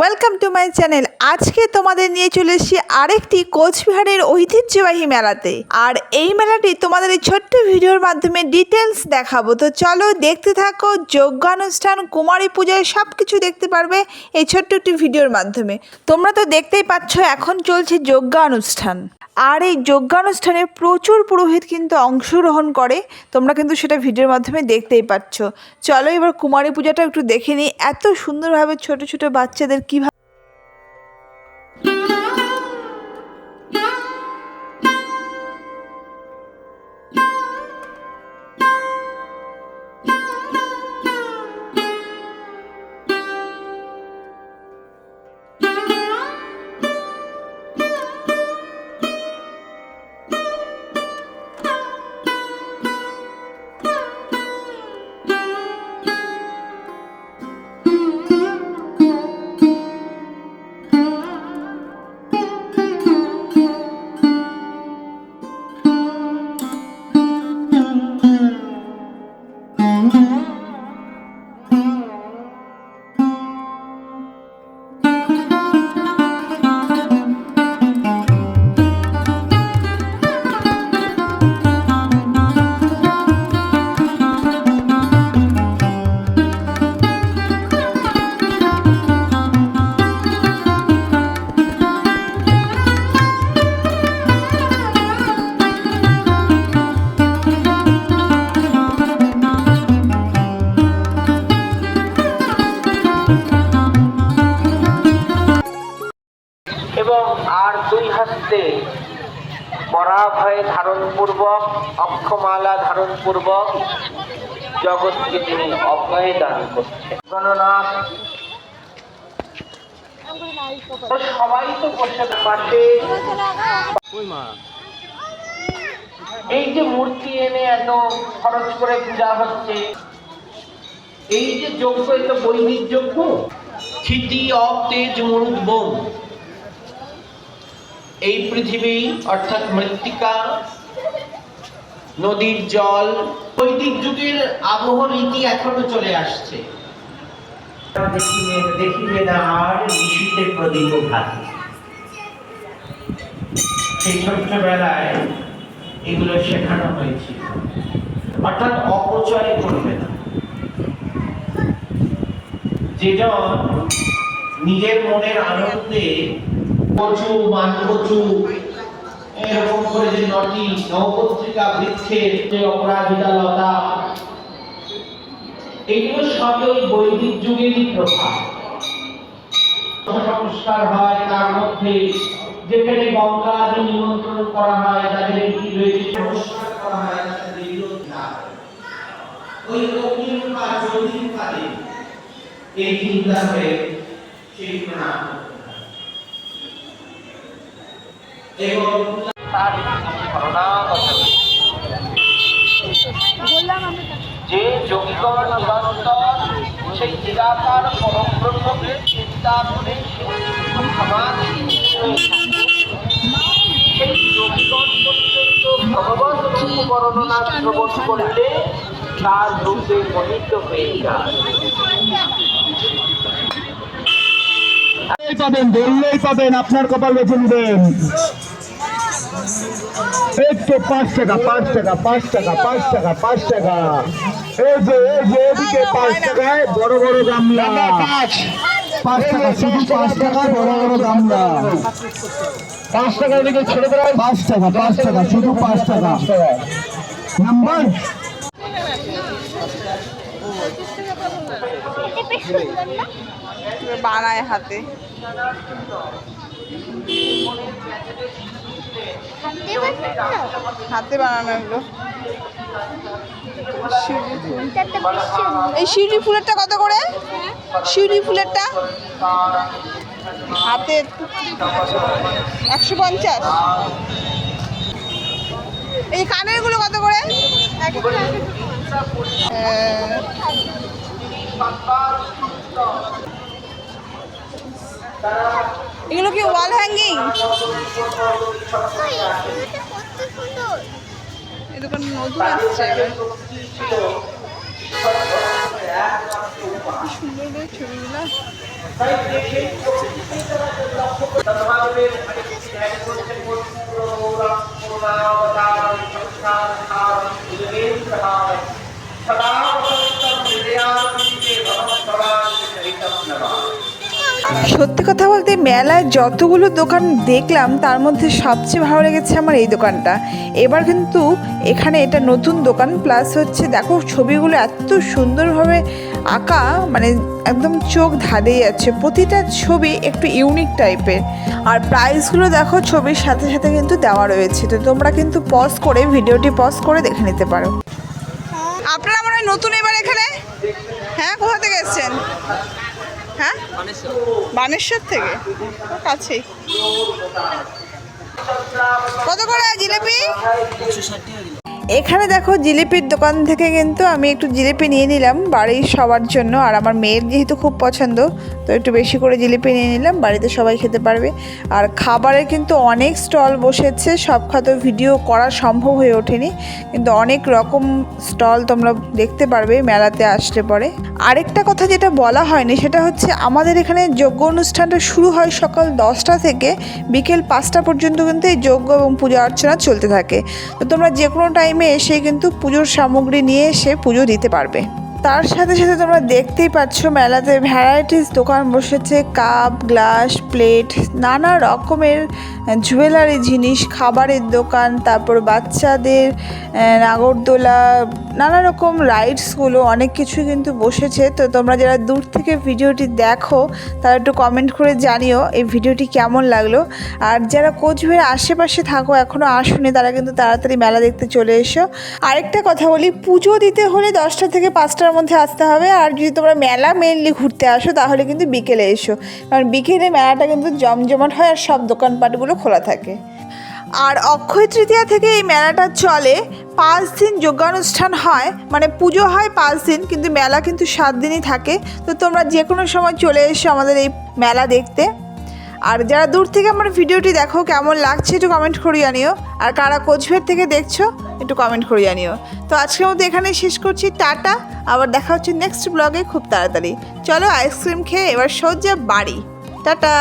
Welcome to my channel আজকে তোমাদের নিয়ে চলে এসেছি আরেকটি কোচবিহারের ঐতিহ্যবাহী মেলাতে। আর এই মেলাটি তোমাদের এই ছোট্ট ভিডিওর মাধ্যমে ডিটেলস দেখাবো। তো চলো দেখতে থাকো, যজ্ঞানুষ্ঠান, কুমারী পূজায় সব কিছু দেখতে পারবে এই ছোট্ট একটি ভিডিওর মাধ্যমে। তোমরা তো দেখতেই পাচ্ছ, এখন চলছে যজ্ঞানুষ্ঠান। আর এই যজ্ঞানুষ্ঠানে প্রচুর পুরোহিত কিন্তু অংশগ্রহণ করে। তোমরা কিন্তু সেটা ভিডিওর মাধ্যমে দেখতেই পাচ্ছ। চলো এবার কুমারী পূজাটা একটু দেখে নিই। এত সুন্দরভাবে ছোট ছোট বাচ্চাদের কীভাবে হস্তে পরাভয়ে ধারণ পূর্বক অক্ষমালা ধারণ পূর্বক জগৎকে তিনি অভয় দান করছেন। গণনাথ সবাই তো বসে পাশে এই যে মূর্তি এনে এত খরচ করে পূজা হচ্ছে এই যে যজ্ঞ এ তো বৈদিক যজ্ঞ? ক্ষিতি অব তেজ মরুদ বোম এই পৃথিবী, অর্থাৎ মৃত্তিকা, নদীর জল, বৈদিক যুগের আবহ রীতি এখনও চলে আসছে। দেখিবে না আর প্রদীপ ভাতি। সেই ছোট্টবেলায় এগুলো শেখানো হয়েছিল। অর্থাৎ অপচয় করবে না। যেজন নিজের মনের আনন্দে কচু মান কচু এরকম করে যে নটি নবপত্রিকা বৃক্ষের যে অপরাজিতা লতা, এগুলো সবই বৈদিক যুগেরই প্রথা। সংস্কার হয় তার মধ্যে, যেখানে গঙ্গা আদি নিমন্ত্রণ করা হয়, তাদের কি রয়েছে সংস্কার করা হয় তাদের বিরোধ না ওই জ্যোতির্মুখাতে এই চিন্তা হয়ে সেই প্রণাম করতে হয়। এবং তার শরণাগত যে যোগীগণ নিরন্তর সেই নিরাকার পরব্রহ্মকে চিন্তা করে সমাধি সেই যোগীগণ পর্যন্ত ভগবত বর্ণনা শ্রবণ করলে তার রূপে মোহিত হয়ে যায়। পাবেন বললেই পাবেন, আপনার কপাল বেছে নেবেন। এই তো পাঁচ টাকা পাঁচ টাকা পাঁচ টাকা পাঁচ টাকা পাঁচ টাকা। এই যে এই যে এদিকে পাঁচ টাকায় বড় বড় গামলা। পাঁচ টাকা শুধু পাঁচ টাকা বড় বড় গামলা। পাঁচ টাকা এদিকে ছেড়ে দেয় পাঁচ টাকা পাঁচ টাকা শুধু পাঁচ টাকা। নাম্বার? বানায় হাতে। হাতে বানানো? এগুলো। এই শিউলি ফুলেরটা কত করে? শিউলি ফুলেরটা? হাতে একশো পঞ্চাশ। এই কানেরগুলো কত করে? হ্যাঁ। এগুলো কি ওয়াল হ্যাঙ্গিং সুন্দর করে ছবিগুলো। সত্যি কথা বলতে মেলায় যতগুলো দোকান দেখলাম, তার মধ্যে সবচেয়ে ভালো লেগেছে আমার এই দোকানটা। এবার কিন্তু এখানে এটা নতুন দোকান প্লাস হচ্ছে দেখো ছবিগুলো এত সুন্দরভাবে আঁকা মানে একদম চোখ ধাঁধিয়ে যাচ্ছে প্রতিটা ছবি একটু ইউনিক টাইপের আর প্রাইসগুলো দেখো ছবির সাথে সাথে কিন্তু দেওয়া রয়েছে। তো তোমরা কিন্তু পজ করে ভিডিওটি পজ করে দেখে নিতে পারো। আপনারা মনে নতুন এবার এখানে? হ্যাঁ কোথা থেকে এসছেন? হ্যাঁ? বানেশ্বর। থেকে? কাছে কাছেই। কত করে জিলিপি? এখানে দেখো জিলিপির দোকান থেকে কিন্তু আমি একটু জিলিপি নিয়ে নিলাম বাড়ির সবার জন্য। আর আমার মেয়ের যেহেতু খুব পছন্দ, তো একটু বেশি করে জিলিপি নিয়ে নিলাম, বাড়িতে সবাই খেতে পারবে। আর খাবারের কিন্তু অনেক স্টল বসেছে, সব খাতো ভিডিও করা সম্ভব হয়ে ওঠেনি। কিন্তু অনেক রকম স্টল তোমরা দেখতে পারবে মেলাতে আসলে পরে। আরেকটা কথা যেটা বলা হয়নি, সেটা হচ্ছে আমাদের এখানে যজ্ঞ অনুষ্ঠানটা শুরু হয় সকাল দশটা থেকে বিকেল পাঁচটা পর্যন্ত কিন্তু এই যজ্ঞ এবং পূজা অর্চনা চলতে থাকে। তো তোমরা যে কোনো টাইমে এসে কিন্তু পুজোর সামগ্রী নিয়ে এসে পুজো দিতে পারবে। তার সাথে সাথে তোমরা দেখতেই পাচ্ছ মেলাতে ভ্যারাইটিস দোকান বসেছে, কাপ, গ্লাস, প্লেট, নানা রকমের জুয়েলারি জিনিস, খাবারের দোকান, তারপর বাচ্চাদের নাগরদোলা, নানা রকম রাইডসগুলো, অনেক কিছু কিন্তু বসেছে। তো তোমরা যারা দূর থেকে ভিডিওটি দেখো, তারা একটু কমেন্ট করে জানিও এই ভিডিওটি কেমন লাগল। আর যারা কোচবিহারের আশেপাশে থাকো এখনও আসুনি, তারা কিন্তু তাড়াতাড়ি মেলা দেখতে চলে এসো। আরেকটা কথা বলি, পুজো দিতে হলে দশটা থেকে পাঁচটার মধ্যে আসতে হবে। আর যদি তোমরা মেলা মেনলি ঘুরতে আসো, তাহলে কিন্তু বিকেলে এসো। কারণ বিকেলে মেলাটা কিন্তু জমজমাট হয় আর সব দোকানপাটগুলো খোলা থাকে। আর অক্ষয় তৃতীয়া থেকে এই মেলাটা চলে। পাঁচ দিন যোগ্যানুষ্ঠান হয়। মানে পুজো হয় পাঁচ দিন, কিন্তু মেলা কিন্তু সাত দিনই থাকে। তো তোমরা যে কোনো সময় চলে এসো আমাদের এই মেলা দেখতে। আর যারা দূর থেকে আমার ভিডিওটি দেখো, কেমন লাগছে একটু কমেন্ট করে জানিও আর কারা কোচবিহার থেকে দেখছ একটু কমেন্ট করে জানিও। তো আজকের মতো এখানেই শেষ করছি, টাটা। আবার দেখা হচ্ছে নেক্সট ব্লগে খুব তাড়াতাড়ি। চলো আইসক্রিম খেয়ে এবার সোজা বাড়ি। টাটা!